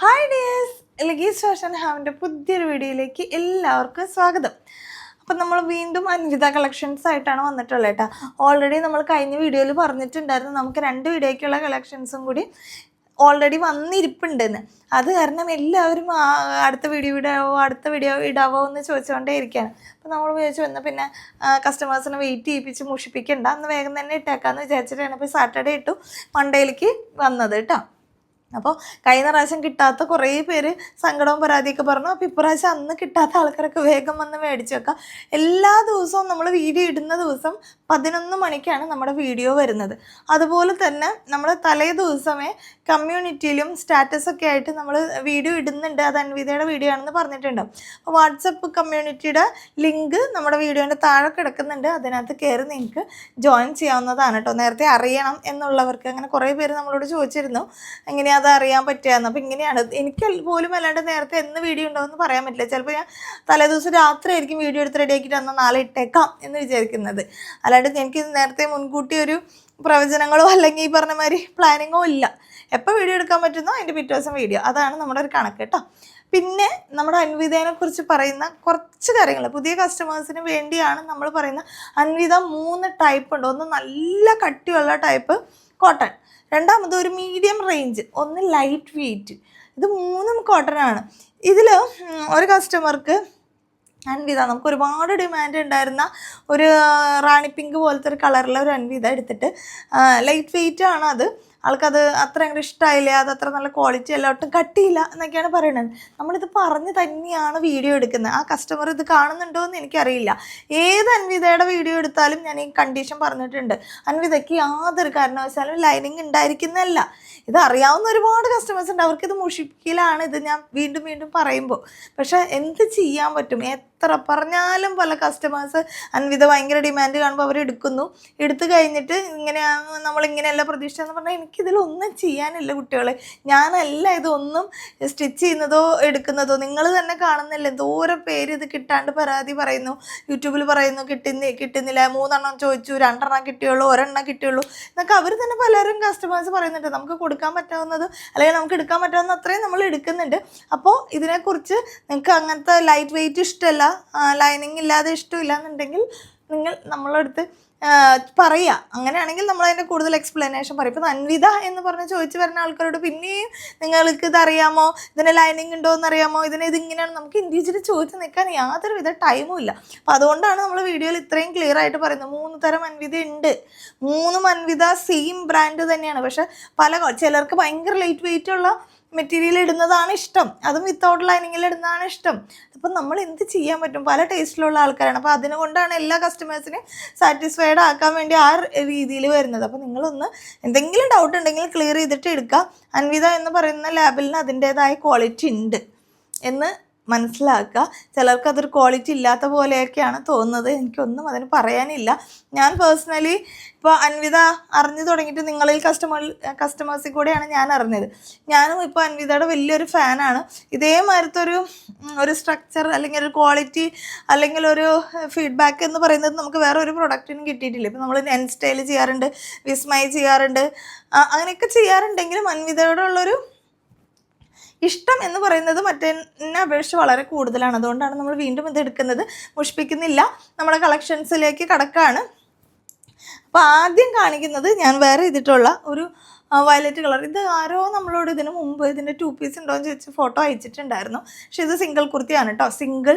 Hi dears ലഗീസ് fashion ഹാവിന്റെ പുതിയൊരു വീഡിയോയിലേക്ക് എല്ലാവർക്കും സ്വാഗതം. അപ്പം നമ്മൾ വീണ്ടും അൻവിത കളക്ഷൻസ് ആയിട്ടാണ് വന്നിട്ടുള്ളത് കേട്ടോ. ഓൾറെഡി നമ്മൾ കഴിഞ്ഞ വീഡിയോയിൽ പറഞ്ഞിട്ടുണ്ടായിരുന്നു. നമുക്ക് രണ്ട് വീഡിയോയ്ക്കുള്ള കളക്ഷൻസും കൂടി ഓൾറെഡി വന്നിരിപ്പുണ്ടെന്ന്. അത് കാരണം എല്ലാവരും അടുത്ത വീഡിയോ ഇടാവോ അടുത്ത വീഡിയോ ഇടാവോ എന്ന് ചോദിച്ചുകൊണ്ടേ ഇരിക്കുകയാണ്. അപ്പോൾ നമ്മൾ വിചാരിച്ചു വന്നാൽ പിന്നെ കസ്റ്റമേഴ്സിനെ വെയിറ്റ് ചെയ്യിപ്പിച്ച് മുഷിപ്പിക്കണ്ട. അന്ന് വേഗം തന്നെ ഇട്ടേക്കാമെന്ന് വിചാരിച്ചിട്ടാണ് ഇപ്പോൾ സാറ്റർഡേ ഇട്ടു മൺഡേയിലേക്ക് വന്നത് കേട്ടോ. അപ്പോൾ കഴിഞ്ഞ പ്രാവശ്യം കിട്ടാത്ത കുറേ പേര് സങ്കടവും പരാതിയൊക്കെ പറഞ്ഞു. അപ്പോൾ ഇപ്രാവശ്യം അന്ന് കിട്ടാത്ത ആൾക്കാരൊക്കെ വേഗം വന്ന് മേടിച്ചു വെക്കാം. എല്ലാ ദിവസവും നമ്മൾ വീഡിയോ ഇടുന്ന ദിവസം പതിനൊന്ന് മണിക്കാണ് നമ്മുടെ വീഡിയോ വരുന്നത്. അതുപോലെ തന്നെ നമ്മൾ തലേ ദിവസമേ കമ്മ്യൂണിറ്റിയിലും സ്റ്റാറ്റസൊക്കെ ആയിട്ട് നമ്മൾ വീഡിയോ ഇടുന്നുണ്ട്. അത് അൻവിതയുടെ വീഡിയോ ആണെന്ന് പറഞ്ഞിട്ടുണ്ട്. അപ്പോൾ വാട്സപ്പ് കമ്മ്യൂണിറ്റിയുടെ ലിങ്ക് നമ്മുടെ വീഡിയോന്റെ താഴെ കിടക്കുന്നുണ്ട്. അതിനകത്ത് കയറി നിങ്ങൾക്ക് ജോയിൻ ചെയ്യാവുന്നതാണ് കേട്ടോ. നേരത്തെ അറിയണം എന്നുള്ളവർക്ക് അങ്ങനെ കുറേ പേര് നമ്മളോട് ചോദിച്ചിരുന്നു. എങ്ങനെയാ അത് അറിയാൻ പറ്റുകയെന്ന് അപ്പം ഇങ്ങനെയാണ്. എനിക്ക് പോലും അല്ലാണ്ട് നേരത്തെ എന്ന് വീഡിയോ ഉണ്ടോയെന്ന് പറയാൻ പറ്റില്ല. ചിലപ്പോൾ ഞാൻ തലേദിവസം രാത്രി ആയിരിക്കും വീഡിയോ എടുത്ത് റെഡിയാക്കിയിട്ട് അന്ന് നാളെ ഇട്ടേക്കാം എന്ന് വിചാരിക്കുന്നത്. അല്ലാണ്ട് എനിക്ക് നേരത്തെ മുൻകൂട്ടി ഒരു പ്രവചനങ്ങളോ അല്ലെങ്കിൽ ഈ പറഞ്ഞ മാതിരി പ്ലാനിങ്ങോ ഇല്ല. എപ്പോൾ വീഡിയോ എടുക്കാൻ പറ്റുന്നോ അതിന്റെ പിറ്റേ ദിവസം വീഡിയോ അതാണ് നമ്മുടെ ഒരു കണക്ക് കേട്ടോ. പിന്നെ നമ്മുടെ അൻവിതയെക്കുറിച്ച് പറയുന്ന കുറച്ച് കാര്യങ്ങൾ. പുതിയ കസ്റ്റമേഴ്സിന് വേണ്ടിയാണ് നമ്മൾ പറയുന്ന അൻവിത മൂന്ന് ടൈപ്പ് ഉണ്ട്. ഒന്ന് നല്ല കട്ടിയുള്ള ടൈപ്പ് കോട്ടൺ രണ്ടാമത് ഒരു മീഡിയം റേഞ്ച് ഒന്ന് ലൈറ്റ് വെയിറ്റ് ഇത് മൂന്നും കോട്ടൺ ആണ്. ഇതിൽ ഒരു കസ്റ്റമർക്ക് അൻവിത നമുക്ക് ഒരുപാട് ഡിമാൻഡ് ഉണ്ടായിരുന്ന ഒരു റാണി പിങ്ക് പോലത്തെ ഒരു കളറിലെ ഒരു അൻവിത എടുത്തിട്ട് ലൈറ്റ് വെയിറ്റ് ആണ് അത്. ആൾക്കത് അത്ര അങ്ങോട്ട് ഇഷ്ടമായില്ല അത് അത്ര നല്ല ക്വാളിറ്റി അല്ല ഒട്ടും കട്ടിയില്ല എന്നൊക്കെയാണ് പറയുന്നത് നമ്മളിത് പറഞ്ഞ് തന്നെയാണ് വീഡിയോ എടുക്കുന്നത്. ആ കസ്റ്റമർ ഇത് കാണുന്നുണ്ടോ എന്ന് എനിക്കറിയില്ല. ഏത് അൻവിതയുടെ വീഡിയോ എടുത്താലും ഞാൻ ഈ കണ്ടീഷൻ പറഞ്ഞിട്ടുണ്ട്. അൻവിതയ്ക്ക് യാതൊരു കാരണവശാലും ലൈനിങ് ഉണ്ടായിരിക്കുന്നതല്ല ഇത് അറിയാവുന്ന ഒരുപാട് കസ്റ്റമേഴ്സ് ഉണ്ട്. അവർക്കിത് മുഷിപ്പിക്കലാണ് ഇത് ഞാൻ വീണ്ടും വീണ്ടും പറയുമ്പോൾ പക്ഷേ എന്ത് ചെയ്യാൻ പറ്റും? എത്ര പറഞ്ഞാലും പല കസ്റ്റമേഴ്സ് അൻവിത ഭയങ്കര ഡിമാൻഡ് കാണുമ്പോൾ അവർ എടുക്കുന്നു. എടുത്തു കഴിഞ്ഞിട്ട് ഇങ്ങനെ നമ്മളിങ്ങനെയല്ല പ്രതീക്ഷ എന്ന് പറഞ്ഞാൽ എനിക്കിതിലൊന്നും ചെയ്യാനില്ല കുട്ടികളെ. ഞാനല്ല ഇതൊന്നും സ്റ്റിച്ച് ചെയ്യുന്നതോ എടുക്കുന്നതോ. നിങ്ങൾ തന്നെ കാണുന്നില്ല? എന്തോരം പേര് ഇത് കിട്ടാണ്ട് പരാതി പറയുന്നു. യൂട്യൂബിൽ പറയുന്നു കിട്ടുന്ന കിട്ടുന്നില്ല. മൂന്നെണ്ണം ചോദിച്ചു രണ്ടെണ്ണം കിട്ടിയുള്ളൂ ഒരെണ്ണം കിട്ടിയുള്ളൂ. എന്നൊക്കെ അവർ തന്നെ പലരും കസ്റ്റമേഴ്സ് പറയുന്നുണ്ട്. നമുക്ക് കൊടുക്കാൻ പറ്റാവുന്നത് അല്ലെങ്കിൽ നമുക്ക് എടുക്കാൻ പറ്റാവുന്ന അത്രയും നമ്മൾ എടുക്കുന്നുണ്ട്. അപ്പോൾ ഇതിനെക്കുറിച്ച് നിങ്ങൾക്ക് അങ്ങനത്തെ ലൈറ്റ് വെയിറ്റ് ഇഷ്ടമല്ല ലൈനിങ് ഇല്ലാതെ ഇഷ്ടമില്ല എന്നുണ്ടെങ്കിൽ നിങ്ങൾ നമ്മളടുത്ത് പറയുക അങ്ങനെയാണെങ്കിൽ നമ്മളതിന്റെ കൂടുതൽ എക്സ്പ്ലനേഷൻ പറയും. ഇപ്പം അൻവിത എന്ന് പറഞ്ഞ് ചോദിച്ചു വരുന്ന ആൾക്കാരോട് പിന്നെയും നിങ്ങൾക്ക് ഇതറിയാമോ ഇതിന് ലൈനിങ് ഉണ്ടോ അറിയാമോ? ഇതിന് ഇതിങ്ങനെയാണ് നമുക്ക് ഇൻഡിവിജ്വലി ചോദിച്ച് നിൽക്കാൻ യാതൊരു വിധ ടൈമും ഇല്ല. അപ്പം അതുകൊണ്ടാണ് നമ്മൾ വീഡിയോയിൽ ഇത്രയും ക്ലിയർ ആയിട്ട് പറയുന്നത്. മൂന്ന് തരം അൻവിത ഉണ്ട്. മൂന്നും അൻവിത സെയിം ബ്രാൻഡ് തന്നെയാണ്. പക്ഷേ പല ചിലർക്ക് ഭയങ്കര ലൈറ്റ് വെയിറ്റ് ഉള്ള മെറ്റീരിയൽ ഇടുന്നതാണ് ഇഷ്ടം. അതും വിത്തൗട്ട് ലൈനിങ്ങിൽ ഇടുന്നതാണ് ഇഷ്ടം. അപ്പം നമ്മൾ എന്ത് ചെയ്യാൻ പറ്റും? പല ടേസ്റ്റിലുള്ള ആൾക്കാരാണ്. അപ്പോൾ അതിനുകൊണ്ടാണ് എല്ലാ കസ്റ്റമേഴ്സിനെ സാറ്റിസ്ഫൈഡ് ആക്കാൻ വേണ്ടി ആ രീതിയിൽ വരുന്നത്. അപ്പോൾ നിങ്ങളൊന്ന് എന്തെങ്കിലും ഡൗട്ട് ഉണ്ടെങ്കിൽ ക്ലിയർ ചെയ്തിട്ട് എടുക്കുക. അൻവിത എന്ന് പറയുന്ന ലാബിലിന് അതിന്റേതായ ക്വാളിറ്റി ഉണ്ട് എന്ന് മനസ്സിലാക്കുക. ചിലർക്ക് അതൊരു ക്വാളിറ്റി ഇല്ലാത്ത പോലെയൊക്കെയാണ് തോന്നുന്നത്. എനിക്കൊന്നും അതിന് പറയാനില്ല. ഞാൻ പേഴ്സണലി ഇപ്പോൾ അൻവിത അറിഞ്ഞു തുടങ്ങിയിട്ട് നിങ്ങളിൽ കസ്റ്റമർ കസ്റ്റമേഴ്സിൽ കൂടെയാണ് ഞാൻ അറിഞ്ഞത്. ഞാനും ഇപ്പോൾ അൻവിതയുടെ വലിയൊരു ഫാനാണ് ഇതേമാതിരത്തെ ഒരു ഒരു സ്ട്രക്ചർ അല്ലെങ്കിൽ ഒരു ക്വാളിറ്റി അല്ലെങ്കിൽ ഒരു ഫീഡ്ബാക്ക് എന്ന് പറയുന്നത് നമുക്ക് വേറെ ഒരു പ്രൊഡക്റ്റിനും കിട്ടിയിട്ടില്ല. ഇപ്പോൾ നമ്മൾ നെൻ സ്റ്റൈൽ ചെയ്യാറുണ്ട് വിസ്മൈ ചെയ്യാറുണ്ട്. അങ്ങനെയൊക്കെ ചെയ്യാറുണ്ടെങ്കിലും അൻവിതയോടുള്ളൊരു ഇഷ്ടം എന്ന് പറയുന്നത് മറ്റേനെ അപേക്ഷിച്ച് വളരെ കൂടുതലാണ്. അതുകൊണ്ടാണ് നമ്മൾ വീണ്ടും ഇത് എടുക്കുന്നത്. മുഷിപ്പിക്കുന്നില്ല. നമ്മുടെ കളക്ഷൻസിലേക്ക് കടക്കാണ്. അപ്പോൾ ആദ്യം കാണിക്കുന്നത് ഞാൻ വേറെ ചെയ്തിട്ടുള്ള ഒരു വയലറ്റ് കളർ. ഇത് ആരോ നമ്മളോട് ഇതിന് മുമ്പ് ഇതിന്റെ ടു പീസ് ഉണ്ടോ എന്ന് ചോദിച്ച് ഫോട്ടോ അയച്ചിട്ടുണ്ടായിരുന്നു. പക്ഷേ ഇത് സിംഗിൾ കുർത്തിയാണ് കേട്ടോ സിംഗിൾ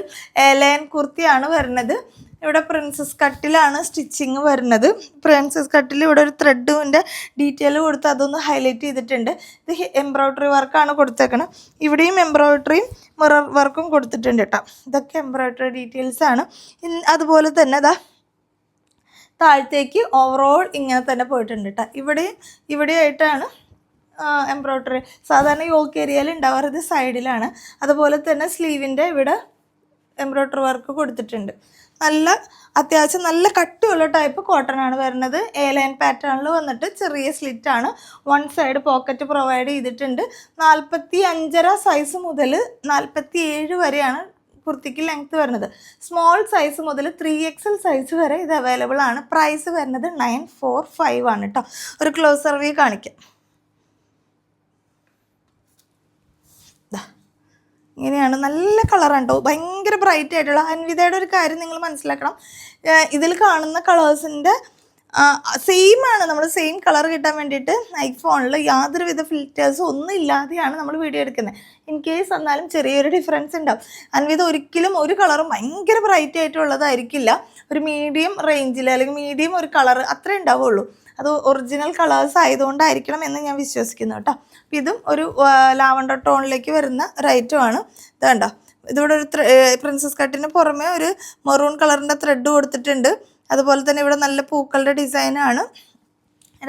ലൈൻ കുർത്തിയാണ് വരുന്നത്. ഇവിടെ പ്രിൻസസ് കട്ടിലാണ് സ്റ്റിച്ചിങ് വരുന്നത്. പ്രിൻസസ് കട്ടിൽ ഇവിടെ ഒരു ത്രെഡിന്റെ ഡീറ്റെയിൽ കൊടുത്ത് അതൊന്ന് ഹൈലൈറ്റ് ചെയ്തിട്ടുണ്ട്. ഇത് എംബ്രോയ്ഡറി വർക്കാണ് കൊടുത്തേക്കണം. ഇവിടെയും എംബ്രോയ്ഡറിയും മിറർ വർക്കും കൊടുത്തിട്ടുണ്ട് കേട്ടോ ഇതൊക്കെ എംബ്രോയ്ഡറി ഡീറ്റെയിൽസ് ആണ്. അതുപോലെ തന്നെ ഇതാ താഴത്തേക്ക് ഓവറോൾ ഇങ്ങനെ തന്നെ പോയിട്ടുണ്ട് കേട്ടോ ഇവിടെ ഇവിടെയായിട്ടാണ് എംബ്രോയ്ഡറി സാധാരണ യോക്ക് ഏരിയയിൽ ഉണ്ടാവാറ് ഇത് സൈഡിലാണ് അതുപോലെ തന്നെ സ്ലീവിന്റെ ഇവിടെ എംബ്രോയ്ഡറി വർക്ക് കൊടുത്തിട്ടുണ്ട്. നല്ല അത്യാവശ്യം നല്ല കട്ടിയുള്ള ടൈപ്പ് കോട്ടൺ ആണ് വരുന്നത്. എ ലൈൻ പാറ്റേണിൽ വന്നിട്ട് ചെറിയ സ്ലിറ്റ് ആണ്. വൺ സൈഡ് പോക്കറ്റ് പ്രൊവൈഡ് ചെയ്തിട്ടുണ്ട്. നാൽപ്പത്തി അഞ്ചര സൈസ് മുതൽ നാൽപ്പത്തി ഏഴ് വരെയാണ് കുർത്തിക്ക് ലെങ്ത് വരുന്നത്. സ്മോൾ സൈസ് മുതൽ ത്രീ എക്സൽ സൈസ് വരെ ഇത് അവൈലബിൾ ആണ്. പ്രൈസ് വരുന്നത് നയൻ ഫോർ ഫൈവ് ആണ് കേട്ടോ ഒരു ക്ലോസർ വ്യൂ കാണിക്കാം. ഇങ്ങനെയാണ്. നല്ല കളറാണ് കേട്ടോ ഭയങ്കര ബ്രൈറ്റ് ആയിട്ടുള്ള അൻവിതയുടെ ഒരു കാര്യം നിങ്ങൾ മനസ്സിലാക്കണം. ഇതിൽ കാണുന്ന കളേഴ്സിന്റെ സെയിം ആണ്. നമ്മൾ സെയിം കളർ കിട്ടാൻ വേണ്ടിയിട്ട് ഐഫോണിൽ യാതൊരുവിധ ഫിൽറ്റേഴ്സും ഒന്നും ഇല്ലാതെയാണ് നമ്മൾ വീഡിയോ എടുക്കുന്നത്. ഇൻ കേസ് എന്നാലും ചെറിയൊരു ഡിഫറൻസ് ഉണ്ടാവും. അൻവിത ഒരിക്കലും ഒരു കളറും ഭയങ്കര ബ്രൈറ്റ് ആയിട്ടുള്ളതായിരിക്കില്ല. ഒരു മീഡിയം റേഞ്ചിൽ അല്ലെങ്കിൽ മീഡിയം ഒരു കളർ അത്രേ ഉണ്ടാവുള്ളൂ. അത് ഒറിജിനൽ കളേഴ്സ് ആയതുകൊണ്ടായിരിക്കണം എന്ന് ഞാൻ വിശ്വസിക്കുന്നു കേട്ടോ. അപ്പം ഇതും ഒരു ലാവണ്ടർ ടോണിലേക്ക് വരുന്ന റൈറ്റും ആണ്. ഇത് കണ്ടോ? ഇതിവിടെ ഒരു പ്രിൻസസ് കട്ടിന് പുറമെ ഒരു മെറൂൺ കളറിന്റെ ത്രെഡ് കൊടുത്തിട്ടുണ്ട്. അതുപോലെ തന്നെ ഇവിടെ നല്ല പൂക്കളുടെ ഡിസൈനാണ്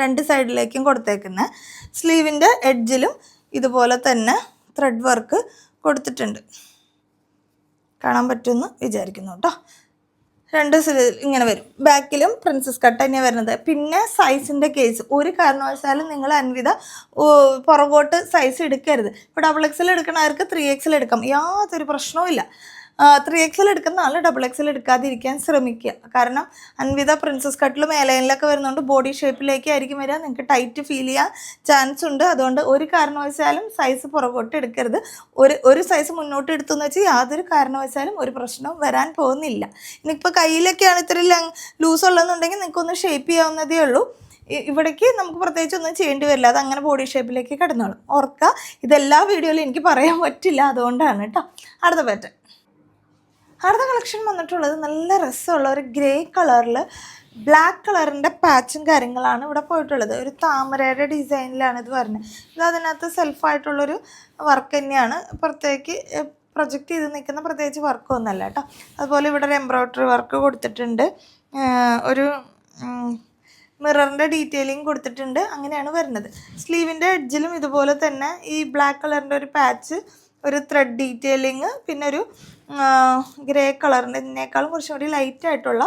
രണ്ട് സൈഡിലേക്കും കൊടുത്തേക്കുന്നത് സ്ലീവിന്റെ എഡ്ജിലും ഇതുപോലെ തന്നെ ത്രെഡ് വർക്ക് കൊടുത്തിട്ടുണ്ട്. കാണാൻ പറ്റുമെന്ന് വിചാരിക്കുന്നു കേട്ടോ. രണ്ട് ഇങ്ങനെ വരും. ബാക്കിലും പ്രിൻസസ് കട്ട് തന്നെയാണ് വരുന്നത്. പിന്നെ സൈസിന്റെ കേസ് ഒരു കാരണവശാലും നിങ്ങൾ അൻവിത പുറകോട്ട് സൈസ് എടുക്കരുത്. ഇപ്പോൾ ഡബിൾ എക്സൽ എടുക്കണവർക്ക് ത്രീ എക്സൽ എടുക്കാം. യാതൊരു പ്രശ്നവും ത്രീ എക്സൽ എടുക്കുന്ന ആൾ ഡബിൾ എക്സൽ എടുക്കാതിരിക്കാൻ ശ്രമിക്കുക. കാരണം അൻവിത പ്രിൻസസ് കട്ടിൽ മേലയിലൊക്കെ വരുന്നതുകൊണ്ട് ബോഡി ഷേപ്പിലേക്ക് ആയിരിക്കും വരിക. നിങ്ങൾക്ക് ടൈറ്റ് ഫീൽ ചെയ്യാൻ ചാൻസ് ഉണ്ട്. അതുകൊണ്ട് ഒരു കാരണവശാലും സൈസ് പുറകോട്ട് എടുക്കരുത്. ഒരു ഒരു സൈസ് മുന്നോട്ട് എടുത്തു എന്ന് വെച്ചാൽ യാതൊരു കാരണവശാലും ഒരു പ്രശ്നവും വരാൻ പോകുന്നില്ല. ഇനിയിപ്പോൾ കയ്യിലൊക്കെയാണ് ഇത്തിരി ലൂസ് ഉള്ളതെന്നുണ്ടെങ്കിൽ നിങ്ങൾക്കൊന്ന് ഷേപ്പ് ചെയ്യാവുന്നതേ ഉള്ളൂ. ഇവിടേക്ക് നമുക്ക് പ്രത്യേകിച്ച് ഒന്നും ചെയ്യേണ്ടി വരില്ല. അത് അങ്ങനെ ബോഡി ഷേപ്പിലേക്ക് കിടന്നോളും. ഓർക്കുക ഇതെല്ലാ വീഡിയോയിലും എനിക്ക് പറയാൻ പറ്റില്ല. അതുകൊണ്ടാണ് കേട്ടോ അടുത്ത പാറ്റേൺ അടുത്ത കളക്ഷൻ വന്നിട്ടുള്ളത് നല്ല രസമുള്ള ഒരു ഗ്രേ കളറിൽ ബ്ലാക്ക് കളറിന്റെ പാച്ചും കാര്യങ്ങളാണ് ഇവിടെ പോയിട്ടുള്ളത്. ഒരു താമരയുടെ ഡിസൈനിലാണ് ഇത് വരുന്നത്. ഇത് അതിനകത്ത് സെൽഫായിട്ടുള്ളൊരു വർക്ക് തന്നെയാണ്. പുറത്തേക്ക് പ്രൊജക്റ്റ് ചെയ്ത് നിൽക്കുന്ന പ്രത്യേകിച്ച് വർക്കൊന്നുമല്ല കേട്ടോ. അതുപോലെ ഇവിടെ ഒരു എംബ്രോയ്ഡറി വർക്ക് കൊടുത്തിട്ടുണ്ട്. ഒരു മിററിന്റെ ഡീറ്റെയിലിംഗ് കൊടുത്തിട്ടുണ്ട്. അങ്ങനെയാണ് വരുന്നത്. സ്ലീവിന്റെ എഡ്ജിലും ഇതുപോലെ തന്നെ ഈ ബ്ലാക്ക് കളറിന്റെ ഒരു പാച്ച് ഒരു ത്രെഡ് ഡീറ്റെയിലിങ് പിന്നെ ഒരു ഗ്രേ കളറിന്റെ ഇതിനേക്കാളും കുറച്ചും കൂടി ലൈറ്റ് ആയിട്ടുള്ള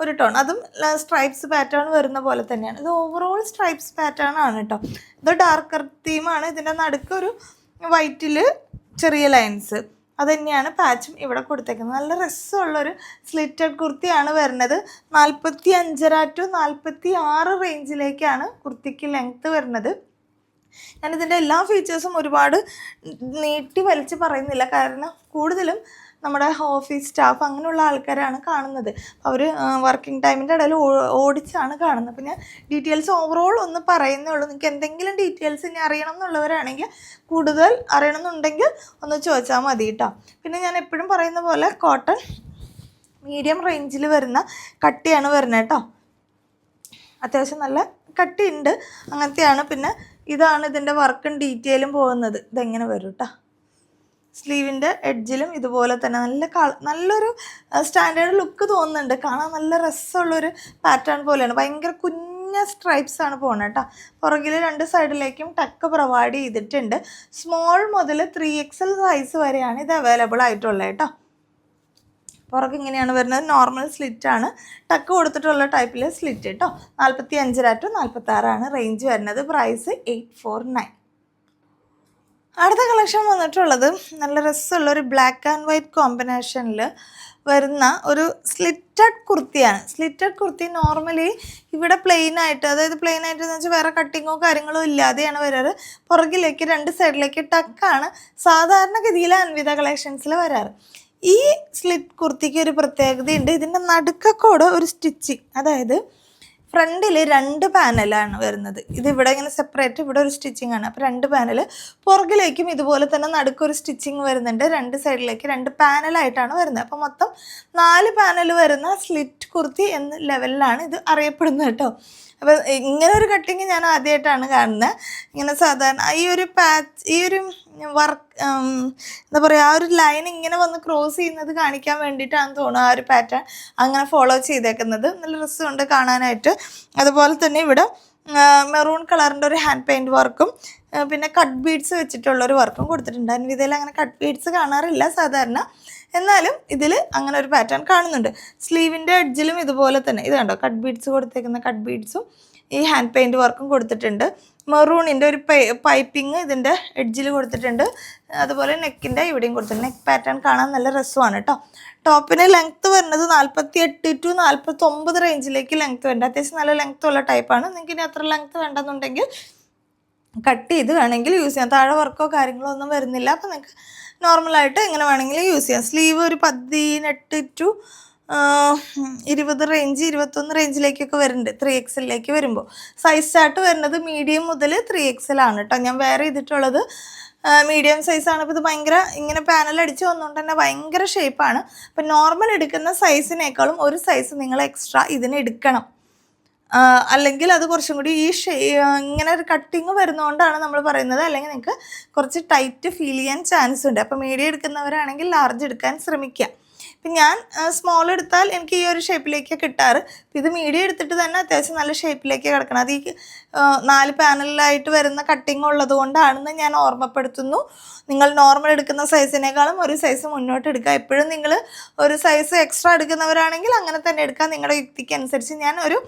ഒരു ടോൺ അതും സ്ട്രൈപ്സ് പാറ്റേൺ വരുന്ന പോലെ തന്നെയാണ്. ഇത് ഓവറോൾ സ്ട്രൈപ്സ് പാറ്റേൺ ആണ് കേട്ടോ ഇത് ഡാർക്കർ തീമാണ് ഇതിന്റെ നടുക്ക് ഒരു വൈറ്റിൽ ചെറിയ ലൈൻസ് അത് തന്നെയാണ് പാച്ചും ഇവിടെ കൊടുത്തേക്കുന്നത്. നല്ല രസമുള്ളൊരു സ്ലിറ്റഡ് കുർത്തിയാണ് വരുന്നത്. നാൽപ്പത്തി അഞ്ചര ടു നാൽപ്പത്തി ആറ് റേഞ്ചിലേക്കാണ് കുർത്തിക്ക് ലെങ്ത്ത് വരുന്നത്. ഞാനിതിന്റെ എല്ലാ ഫീച്ചേഴ്സും ഒരുപാട് നീട്ടി വലിച്ച് പറയുന്നില്ല. കാരണം കൂടുതലും നമ്മുടെ ഓഫീസ് സ്റ്റാഫ് അങ്ങനെയുള്ള ആൾക്കാരാണ് കാണുന്നത്. അവർ വർക്കിംഗ് ടൈമിന്റെ ഇടയിൽ ഓടിച്ചാണ് കാണുന്നത്. അപ്പോൾ ഞാൻ ഡീറ്റെയിൽസ് ഓവറോൾ ഒന്ന് പറയുന്നേ ഉള്ളൂ. നിങ്ങൾക്ക് എന്തെങ്കിലും ഡീറ്റെയിൽസ് ഇനി അറിയണം എന്നുള്ളവരാണെങ്കിൽ കൂടുതൽ അറിയണം എന്നുണ്ടെങ്കിൽ ഒന്ന് ചോദിച്ചാൽ മതി കേട്ടോ പിന്നെ ഞാൻ എപ്പോഴും പറയുന്ന പോലെ കോട്ടൺ മീഡിയം റേഞ്ചിൽ വരുന്ന കട്ടിയാണ് വരുന്നത് കേട്ടോ അത്യാവശ്യം നല്ല കട്ടിയുണ്ട്. അങ്ങനത്തെയാണ്. പിന്നെ ഇതാണ് ഇതിന്റെ വർക്കും ഡീറ്റെയിലും പോകുന്നത്. ഇതെങ്ങനെ വരും കേട്ടോ സ്ലീവിന്റെ എഡ്ജിലും ഇതുപോലെ തന്നെ നല്ല നല്ലൊരു സ്റ്റാൻഡേർഡ് ലുക്ക് തോന്നുന്നുണ്ട്. കാണാൻ നല്ല രസമുള്ളൊരു പാറ്റേൺ പോലെയാണ്. ഭയങ്കര കുഞ്ഞ സ്ട്രൈപ്സ് ആണ് പോകുന്നത് കേട്ടോ പുറകിൽ രണ്ട് സൈഡിലേക്കും ടക്ക് പ്രൊവൈഡ് ചെയ്തിട്ടുണ്ട്. സ്മോൾ മുതൽ ത്രീ എക്സൽ സൈസ് വരെയാണ് ഇത് അവൈലബിൾ ആയിട്ടുള്ളത് കേട്ടോ പുറകെ ഇങ്ങനെയാണ് വരുന്നത്. നോർമൽ സ്ലിറ്റ് ആണ് ടക്ക് കൊടുത്തിട്ടുള്ള ടൈപ്പിലെ സ്ലിറ്റ് കേട്ടോ നാൽപ്പത്തി അഞ്ചര ടു നാൽപ്പത്തി ആറാണ് റേഞ്ച് വരുന്നത്. Price eight four nine. അടുത്ത കളക്ഷൻ വന്നിട്ടുള്ളത് നല്ല രസമുള്ള ഒരു ബ്ലാക്ക് ആൻഡ് വൈറ്റ് കോമ്പിനേഷനിൽ വരുന്ന ഒരു സ്ലിറ്റഡ് കുർത്തിയാണ്. സ്ലിറ്റഡ് കുർത്തി നോർമലി ഇവിടെ പ്ലെയിൻ ആയിട്ട് അതായത് പ്ലെയിൻ ആയിട്ട് എന്ന് വെച്ചാൽ വേറെ കട്ടിങ്ങോ കാര്യങ്ങളോ ഇല്ലാതെയാണ് വരാറ്. പുറകിലേക്ക് രണ്ട് സൈഡിലേക്ക് ടക്കാണ് സാധാരണഗതിയിൽ അൻവിത കളക്ഷൻസിൽ വരാറ്. ഈ സ്ലിറ്റ് കുർത്തിക്ക് ഒരു പ്രത്യേകതയുണ്ട്. ഇതിന്റെ നടുക്കക്കോട് ഒരു സ്റ്റിച്ചിങ് അതായത് ഫ്രണ്ടിൽ രണ്ട് പാനലാണ് വരുന്നത്. ഇത് ഇവിടെ ഇങ്ങനെ സെപ്പറേറ്റ് ഇവിടെ ഒരു സ്റ്റിച്ചിങ് ആണ്. അപ്പോൾ രണ്ട് പാനൽ പുറകിലേക്കും ഇതുപോലെ തന്നെ നടുക്കൊരു സ്റ്റിച്ചിങ് വരുന്നുണ്ട്. രണ്ട് സൈഡിലേക്ക് രണ്ട് പാനലായിട്ടാണ് വരുന്നത്. അപ്പോൾ മൊത്തം നാല് പാനൽ വരുന്ന സ്ലിറ്റ് കുർത്തി എന്ന ലെവലിലാണ് ഇത് അറിയപ്പെടുന്നത് കേട്ടോ. അപ്പോൾ ഇങ്ങനെ ഒരു കട്ടിങ് ഞാൻ ആദ്യമായിട്ടാണ് കാണുന്നത്. ഇങ്ങനെ സാധാരണ ഈ ഒരു പാച്ച് ഈ ഒരു വർക്ക് എന്താ പറയുക ആ ഒരു ലൈൻ ഇങ്ങനെ വന്ന് ക്രോസ് ചെയ്യുന്നത് കാണിക്കാൻ വേണ്ടിയിട്ടാണെന്ന് തോന്നുന്നത് ആ ഒരു പാറ്റേൺ അങ്ങനെ ഫോളോ ചെയ്തേക്കുന്നത്. നല്ല രസമുണ്ട് കാണാനായിട്ട്. അതുപോലെ തന്നെ ഇവിടെ മെറൂൺ കളറിന്റെ ഒരു ഹാൻഡ് പെയിന്റ് വർക്കും പിന്നെ കട്ട് ബീഡ്സ് വെച്ചിട്ടുള്ള ഒരു വർക്കും കൊടുത്തിട്ടുണ്ട്. അൻവിതയിൽ അങ്ങനെ കട്ട് ബീഡ്സ് കാണാറില്ല സാധാരണ. എന്നാലും ഇതിൽ അങ്ങനെ ഒരു പാറ്റേൺ കാണുന്നുണ്ട്. സ്ലീവിന്റെ എഡ്ജിലും ഇതുപോലെ തന്നെ. ഇത് കണ്ടോ? കട്ട് ബീഡ്സ് കൊടുത്തേക്കുന്ന കട്ട് ബീഡ്സും ഈ ഹാൻഡ് പെയിന്റ് വർക്കും കൊടുത്തിട്ടുണ്ട്. മെറൂണിന്റെ ഒരു പൈപ്പിംഗ് ഇതിന്റെ എഡ്ജിൽ കൊടുത്തിട്ടുണ്ട്. അതുപോലെ നെക്കിന്റെ ഇവിടെയും കൊടുത്തിട്ടുണ്ട്. നെക്ക് പാറ്റേൺ കാണാൻ നല്ല രസമാണ് കേട്ടോ ടോപ്പിന് ലെങ്ത്ത് വരുന്നത് നാൽപ്പത്തി എട്ട് ടു നാൽപ്പത്തൊമ്പത് റേഞ്ചിലേക്ക് ലെങ്ത്ത് വേണ്ട അത്യാവശ്യം നല്ല ലെങ്ത്ത് ഉള്ള ടൈപ്പാണ് നിങ്ങൾക്ക് ഇനി അത്ര ലെങ്ത്ത് വേണ്ടെന്നുണ്ടെങ്കിൽ കട്ട് ചെയ്ത് വേണമെങ്കിൽ യൂസ് ചെയ്യാം. താഴെ വർക്കോ കാര്യങ്ങളോ ഒന്നും വരുന്നില്ല. അപ്പോൾ നിങ്ങൾക്ക് നോർമലായിട്ട് എങ്ങനെ വേണമെങ്കിലും യൂസ് ചെയ്യാം. സ്ലീവ് ഒരു പതിനെട്ട് ടു ഇരുപത് റേഞ്ച് ഇരുപത്തൊന്ന് റേഞ്ചിലേക്കൊക്കെ വരുന്നുണ്ട്. ത്രീ എക്സലിലേക്ക് വരുമ്പോൾ. സൈസ് ചാർട്ട് വരുന്നത് മീഡിയം മുതൽ ത്രീ എക്സലാണ് കേട്ടോ ഞാൻ വേറെ ചെയ്തിട്ടുള്ളത് മീഡിയം സൈസാണ് അപ്പോൾ ഇത് ഭയങ്കര ഇങ്ങനെ പാനൽ അടിച്ച് വന്നുകൊണ്ട് തന്നെ ഭയങ്കര ഷേപ്പാണ് അപ്പം നോർമൽ എടുക്കുന്ന സൈസിനേക്കാളും ഒരു സൈസ് നിങ്ങൾ എക്സ്ട്രാ ഇതിന് എടുക്കണം. അല്ലെങ്കിൽ അത് കുറച്ചും കൂടി ഈ ഇങ്ങനെ ഒരു കട്ടിങ് വരുന്നതുകൊണ്ടാണ് നമ്മൾ പറയുന്നത്. അല്ലെങ്കിൽ നിങ്ങൾക്ക് കുറച്ച് ടൈറ്റ് ഫീൽ ചെയ്യാൻ ചാൻസ് ഉണ്ട്. അപ്പോൾ മീഡിയം എടുക്കുന്നവരാണെങ്കിൽ ലാർജ് എടുക്കാൻ ശ്രമിക്കുക ഇപ്പം ഞാൻ സ്മോൾ എടുത്താൽ എനിക്ക് ഈ ഒരു ഷേപ്പിലേക്ക് കിട്ടാറ്. ഇത് മീഡിയം എടുത്തിട്ട് തന്നെ അത്യാവശ്യം നല്ല ഷേപ്പിലേക്ക് കിടക്കണം അത് ഈ നാല് പാനലിലായിട്ട് വരുന്ന കട്ടിങ് ഉള്ളത് കൊണ്ടാണെന്ന് ഞാൻ ഓർമ്മപ്പെടുത്തുന്നു. നിങ്ങൾ നോർമൽ എടുക്കുന്ന സൈസിനേക്കാളും ഒരു സൈസ് മുന്നോട്ട് എടുക്കുക. എപ്പോഴും നിങ്ങൾ ഒരു സൈസ് എക്സ്ട്രാ എടുക്കുന്നവരാണെങ്കിൽ അങ്ങനെ തന്നെ എടുക്കുക. നിങ്ങളുടെ യുക്തിക്ക് അനുസരിച്ച് ഞാൻ ഒരു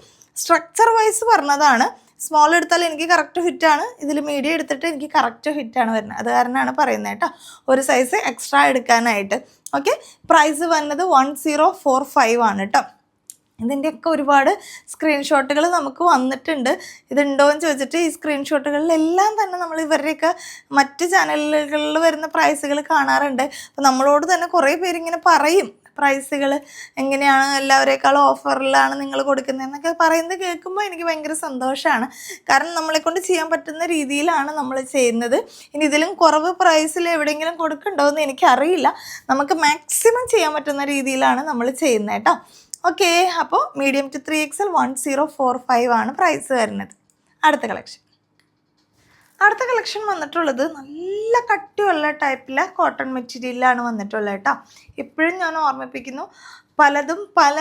സ്ട്രക്ചർ വൈസ് പറഞ്ഞതാണ്. സ്മോൾ എടുത്താൽ എനിക്ക് കറക്റ്റ് ഫിറ്റാണ് ഇതിൽ മീഡിയം എടുത്തിട്ട് എനിക്ക് കറക്റ്റ് ഫിറ്റാണ് വരുന്നത്. അത് കാരണമാണ് പറയുന്നത് കേട്ടോ. ഒരു സൈസ് എക്സ്ട്രാ എടുക്കാനായിട്ട്. ഓക്കെ പ്രൈസ് വന്നത് വൺ സീറോ ഫോർ ഫൈവ് ആണ് കേട്ടോ. ഇതിന്റെയൊക്കെ ഒരുപാട് സ്ക്രീൻഷോട്ടുകൾ നമുക്ക് വന്നിട്ടുണ്ട്. ഇതുണ്ടോ എന്ന് ചോദിച്ചിട്ട് ഈ സ്ക്രീൻഷോട്ടുകളിലെല്ലാം തന്നെ നമ്മൾ ഇവരുടെയൊക്കെ മറ്റ് ചാനലുകളിൽ വരുന്ന പ്രൈസുകൾ കാണാറുണ്ട്. അപ്പോൾ നമ്മളോട് തന്നെ കുറേ പേരിങ്ങനെ പറയും. പ്രൈസുകൾ എങ്ങനെയാണ് എല്ലാവരേക്കാളും ഓഫറിലാണ് നിങ്ങൾ കൊടുക്കുന്നതെന്നൊക്കെ പറയുന്നത് കേൾക്കുമ്പോൾ എനിക്ക് ഭയങ്കര സന്തോഷമാണ്. കാരണം നമ്മളെ കൊണ്ട് ചെയ്യാൻ പറ്റുന്ന രീതിയിലാണ് നമ്മൾ ചെയ്യുന്നത്. ഇനി ഇതിലും കുറവ് പ്രൈസിൽ എവിടെയെങ്കിലും കൊടുക്കണ്ടോ എന്ന് എനിക്കറിയില്ല. നമുക്ക് മാക്സിമം ചെയ്യാൻ പറ്റുന്ന രീതിയിലാണ് നമ്മൾ ചെയ്യുന്നത് കേട്ടോ. ഓക്കെ അപ്പോൾ medium to three XL one zero four five ആണ് പ്രൈസ് വരുന്നത്. അടുത്ത കളക്ഷൻ അടുത്ത കളക്ഷൻ വന്നിട്ടുള്ളത് നല്ല കട്ടിയുള്ള ടൈപ്പിലെ കോട്ടൺ മെറ്റീരിയലാണ് വന്നിട്ടുള്ളത് കേട്ടോ. എപ്പോഴും ഞാൻ ഓർമ്മിപ്പിക്കുന്നു പലതും പല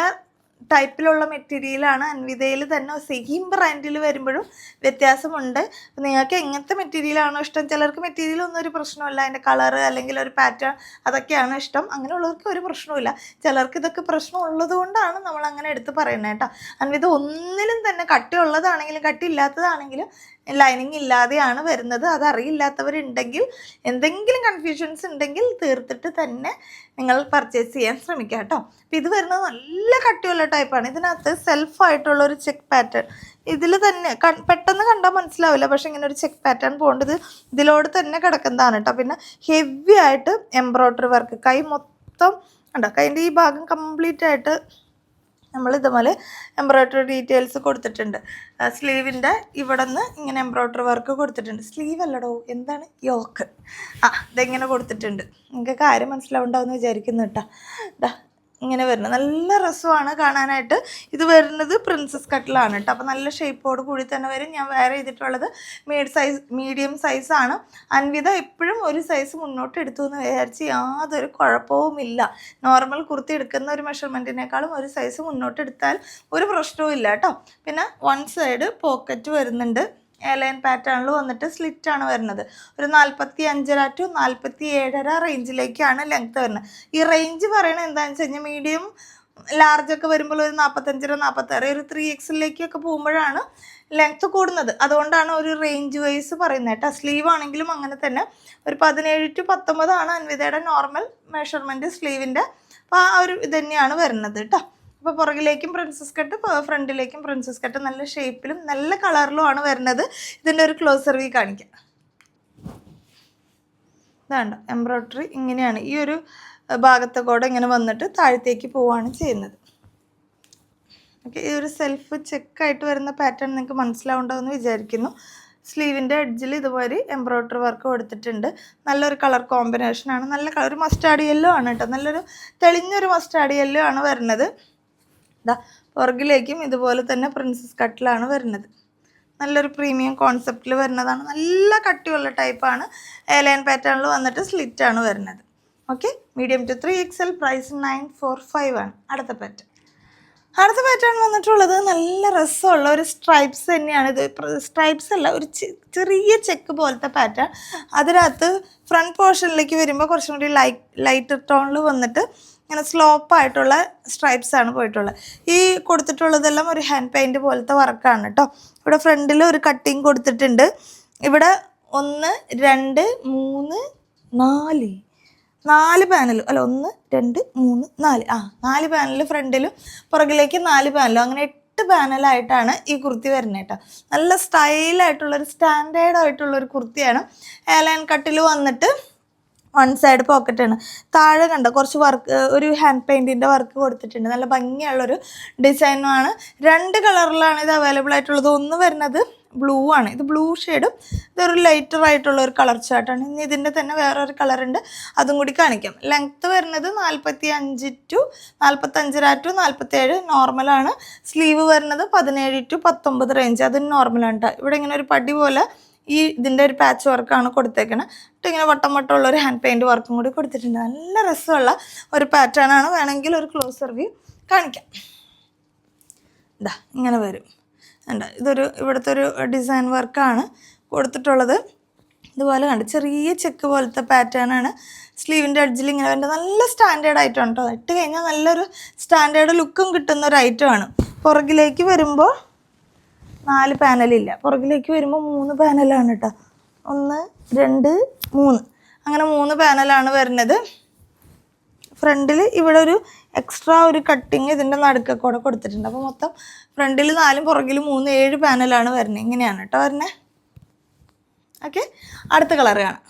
ടൈപ്പിലുള്ള മെറ്റീരിയലാണ് അൻവിതയിൽ തന്നെ സെയിം ബ്രാൻഡിൽ വരുമ്പോഴും വ്യത്യാസമുണ്ട്. നിങ്ങൾക്ക് എങ്ങനത്തെ മെറ്റീരിയലാണോ ഇഷ്ടം? ചിലർക്ക് മെറ്റീരിയൽ ഒന്നും ഒരു പ്രശ്നമില്ല അതിന്റെ കളറ് അല്ലെങ്കിൽ ഒരു പാറ്റേൺ അതൊക്കെയാണ് ഇഷ്ടം. അങ്ങനെയുള്ളവർക്ക് ഒരു പ്രശ്നമില്ല ചിലർക്ക് ഇതൊക്കെ പ്രശ്നം ഉള്ളത് കൊണ്ടാണ് നമ്മൾ അങ്ങനെ എടുത്ത് പറയുന്നത് കേട്ടോ. അൻവിത ഒന്നിലും തന്നെ കട്ടിയുള്ളതാണെങ്കിലും കട്ടിയില്ലാത്തതാണെങ്കിലും ലൈനിങ് ഇല്ലാതെയാണ് വരുന്നത്. അത് എന്തെങ്കിലും കൺഫ്യൂഷൻസ് ഉണ്ടെങ്കിൽ തീർത്തിട്ട് തന്നെ നിങ്ങൾ പർച്ചേസ് ചെയ്യാൻ ശ്രമിക്കുക കേട്ടോ. അപ്പോൾ ഇത് വരുന്നത് നല്ല കട്ടിയുള്ള ടൈപ്പാണ് ഇതിനകത്ത് സെൽഫായിട്ടുള്ള ഒരു ചെക്ക് പാറ്റേൺ ഇതിൽ തന്നെ പെട്ടെന്ന് കണ്ടാൽ മനസ്സിലാവില്ല. പക്ഷേ ഇങ്ങനെ ഒരു ചെക്ക് പാറ്റേൺ പോകേണ്ടത് ഇതിലോട് തന്നെ കിടക്കുന്നതാണ് കേട്ടോ. പിന്നെ ഹെവി ആയിട്ട് എംബ്രോയ്ഡറി വർക്ക് കൈ മൊത്തം ഉണ്ടോ കൈന്റെ ഈ ഭാഗം കംപ്ലീറ്റ് ആയിട്ട് നമ്മൾ ഇതുപോലെ എംബ്രോയ്ഡറി ഡീറ്റെയിൽസ് കൊടുത്തിട്ടുണ്ട്. സ്ലീവിന്റെ ഇവിടെ നിന്ന് ഇങ്ങനെ എംബ്രോയ്ഡറി വർക്ക് കൊടുത്തിട്ടുണ്ട്. സ്ലീവ് അല്ലടോ എന്താണ്? യോക്ക് ആ ഇതെങ്ങനെ കൊടുത്തിട്ടുണ്ട്? നിങ്ങൾക്ക് കാര്യം മനസ്സിലാവുണ്ടാവുമെന്ന് വിചാരിക്കുന്നു കേട്ടോ. ഇങ്ങനെ വരുന്നത്. നല്ല രസമാണ് കാണാനായിട്ട്. ഇത് വരുന്നത് പ്രിൻസസ് കട്ടിലാണ് കേട്ടോ. അപ്പോൾ നല്ല ഷേപ്പോട് കൂടി തന്നെ വരും. ഞാൻ വേറെ ചെയ്തിട്ടുള്ളത് മീഡ് സൈസ് മീഡിയം സൈസാണ് അൻവിത എപ്പോഴും ഒരു സൈസ് മുന്നോട്ട് എടുത്തു എന്ന് വിചാരിച്ച് യാതൊരു കുഴപ്പവുമില്ല നോർമൽ കുർത്തി എടുക്കുന്ന ഒരു മെഷർമെന്റിനേക്കാളും ഒരു സൈസ് മുന്നോട്ട് എടുത്താൽ ഒരു പ്രശ്നവും ഇല്ല കേട്ടോ. പിന്നെ വൺ സൈഡ് പോക്കറ്റ് വരുന്നുണ്ട്. എലൈൻ പാറ്റേണിൽ വന്നിട്ട് സ്ലിറ്റ് ആണ് വരുന്നത്. ഒരു നാൽപ്പത്തി അഞ്ചര ടു നാൽപ്പത്തി ഏഴര റേഞ്ചിലേക്കാണ് ലെങ്ത് വരുന്നത്. ഈ റേഞ്ച് പറയണത് എന്താണെന്ന് വെച്ച് കഴിഞ്ഞാൽ മീഡിയം ലാർജൊക്കെ വരുമ്പോൾ ഒരു നാൽപ്പത്തഞ്ചര നാൽപ്പത്താറ് ഒരു ത്രീ എക്സിലേക്കൊക്കെ പോകുമ്പോഴാണ് ലെങ്ത് കൂടുന്നത്. അതുകൊണ്ടാണ് ഒരു റേഞ്ച് വൈസ് പറയുന്നത് കേട്ടോ. സ്ലീവ് ആണെങ്കിലും അങ്ങനെ തന്നെ. ഒരു പതിനേഴ് ടു പത്തൊമ്പതാണ് അൻവിതയുടെ നോർമൽ മെഷർമെന്റ് സ്ലീവിന്റെ അപ്പോൾ ആ ഒരു ഇത് തന്നെയാണ് വരുന്നത് കേട്ടോ. അപ്പോൾ പുറകിലേക്കും പ്രിൻസസ് കട്ട് ഫ്രണ്ടിലേക്കും പ്രിൻസസ് കട്ട് നല്ല ഷേപ്പിലും നല്ല കളറിലും ആണ് വരുന്നത്. ഇതിന്റെ ഒരു ക്ലോസർ വി കാണിക്കാം. ഇതാണ്ട് എംബ്രോയ്ഡറി ഇങ്ങനെയാണ്. ഈ ഒരു ഭാഗത്തെ കൂടെ ഇങ്ങനെ വന്നിട്ട് താഴത്തേക്ക് പോവുകയാണ് ചെയ്യുന്നത്. ഓക്കെ ഈ ഒരു സെൽഫ് ചെക്കായിട്ട് വരുന്ന പാറ്റേൺ നിങ്ങൾക്ക് മനസ്സിലാവുണ്ടാവുമെന്ന് വിചാരിക്കുന്നു. സ്ലീവിന്റെ എഡ്ജിൽ ഇതുപോലെ എംബ്രോയ്ഡറി വർക്ക് കൊടുത്തിട്ടുണ്ട്. നല്ലൊരു കളർ കോമ്പിനേഷനാണ് നല്ല കളർ മസ്റ്റാർഡ് യെല്ലോ ആണ് കേട്ടോ. നല്ലൊരു തെളിഞ്ഞൊരു മസ്റ്റാർഡ് യെല്ലോ ആണ് വരുന്നത്. ഇതാ പുറകിലേക്കും ഇതുപോലെ തന്നെ പ്രിൻസസ് കട്ടിലാണ് വരുന്നത്. നല്ലൊരു പ്രീമിയം കോൺസെപ്റ്റിൽ വരുന്നതാണ്. നല്ല കട്ടിയുള്ള ടൈപ്പാണ് എലൈൻ പാറ്റേണിൽ വന്നിട്ട് സ്ലിറ്റാണ് വരുന്നത്. Okay medium to three XL price nine four five ആണ്. അടുത്ത പാറ്റേൺ അടുത്ത പാറ്റേൺ വന്നിട്ടുള്ളത് നല്ല രസമുള്ള ഒരു സ്ട്രൈപ്സ് തന്നെയാണ് ഇത്. സ്ട്രൈപ്സ് അല്ല ഒരു ചെറിയ ചെക്ക് പോലത്തെ പാറ്റേൺ അതിനകത്ത് ഫ്രണ്ട് പോർഷനിലേക്ക് വരുമ്പോൾ കുറച്ചും കൂടി ലൈറ്റ് ലൈറ്റ് ടോണിൽ വന്നിട്ട് ഇങ്ങനെ സ്ലോപ്പ് ആയിട്ടുള്ള സ്ട്രൈപ്സ് ആണ് പോയിട്ടുള്ളത്. ഈ കൊടുത്തിട്ടുള്ളതെല്ലാം ഒരു ഹാൻഡ് പെയിന്റ് പോലത്തെ വർക്കാണ് കേട്ടോ ഇവിടെ ഫ്രണ്ടിൽ ഒരു കട്ടിങ് കൊടുത്തിട്ടുണ്ട്. ഇവിടെ ഒന്ന് രണ്ട് മൂന്ന് നാല്. നാല് പാനൽ അല്ല ഒന്ന് രണ്ട് മൂന്ന് നാല്. ആ നാല് പാനൽ ഫ്രണ്ടിലും പുറകിലേക്ക് നാല് പാനലും അങ്ങനെ എട്ട് പാനലായിട്ടാണ് ഈ കുർത്തി വരുന്നത് കേട്ടോ നല്ല സ്റ്റൈലായിട്ടുള്ളൊരു സ്റ്റാൻഡേർഡ് ആയിട്ടുള്ളൊരു കുർത്തിയാണ്. എയർലൈൻ കട്ടിൽ വന്നിട്ട് വൺ സൈഡ് പോക്കറ്റാണ് താഴെ കണ്ട കുറച്ച് വർക്ക് ഒരു ഹാൻഡ് പെയിന്റിന്റെ വർക്ക് കൊടുത്തിട്ടുണ്ട്. നല്ല ഭംഗിയുള്ളൊരു ഡിസൈനുമാണ് രണ്ട് കളറിലാണ് ഇത് അവൈലബിൾ ആയിട്ടുള്ളത്. ഒന്ന് വരുന്നത് ബ്ലൂ ആണ്. ഇത് ബ്ലൂ ഷെയ്ഡും ഇതൊരു ലൈറ്റർ ആയിട്ടുള്ള ഒരു കളർ ചാർട്ടാണ് ഇനി ഇതിന്റെ തന്നെ വേറൊരു കളറുണ്ട് അതും കൂടി കാണിക്കാം. ലെങ്ത്ത് വരുന്നത് നാൽപ്പത്തി അഞ്ച് ടു നാൽപ്പത്തഞ്ചര ടു നാൽപ്പത്തേഴ് നോർമലാണ് സ്ലീവ് വരുന്നത് പതിനേഴ് ടു പത്തൊമ്പത് റേഞ്ച് അതും നോർമലാണ് കേട്ടോ ഇവിടെ ഇങ്ങനെ ഒരു പടി പോലെ ഈ ഇതിന്റെ ഒരു പാച്ച് വർക്കാണ് കൊടുത്തേക്കണത് എന്നിട്ട് ഇങ്ങനെ വട്ടം വട്ടമുള്ള ഒരു ഹാൻഡ് പെയിന്റ് വർക്കും കൂടി കൊടുത്തിട്ടുണ്ട്. നല്ല രസമുള്ള ഒരു പാറ്റേൺ ആണ്. വേണമെങ്കിൽ ഒരു ക്ലോസർ വ്യൂ കാണിക്കാം. ഇതാ ഇങ്ങനെ വരും. ഉണ്ട് ഇതൊരു ഇവിടുത്തെ ഒരു ഡിസൈൻ വർക്കാണ് കൊടുത്തിട്ടുള്ളത്. ഇതുപോലെ കണ്ട് ചെറിയ ചെക്ക് പോലത്തെ പാറ്റേൺ ആണ്. സ്ലീവിന്റെ അഡ്ജിൽ ഇങ്ങനെ വരുന്നത് നല്ല സ്റ്റാൻഡേർഡ് ആയിട്ടാണ് കേട്ടോ ഇട്ട് കഴിഞ്ഞാൽ നല്ലൊരു സ്റ്റാൻഡേർഡ് ലുക്കും കിട്ടുന്ന ഒരു ഐറ്റമാണ് പുറകിലേക്ക് വരുമ്പോൾ നാല് പാനലില്ല പുറകിലേക്ക് വരുമ്പോൾ മൂന്ന് പാനലാണ് കേട്ടോ ഒന്ന് രണ്ട് മൂന്ന്. അങ്ങനെ മൂന്ന് പാനലാണ് വരുന്നത്. ഫ്രണ്ടിൽ ഇവിടെ ഒരു എക്സ്ട്രാ ഒരു കട്ടിങ് ഇതിന്റെ നടുക്കൊക്കെ കൂടെ കൊടുത്തിട്ടുണ്ട്. അപ്പോൾ മൊത്തം ഫ്രണ്ടിൽ നാലും പുറകിൽ മൂന്ന് ഏഴ് പാനലാണ് വരുന്നത്. ഇങ്ങനെയാണ് കേട്ടോ വരുന്നത് ഓക്കെ അടുത്ത കളർ കാണാം.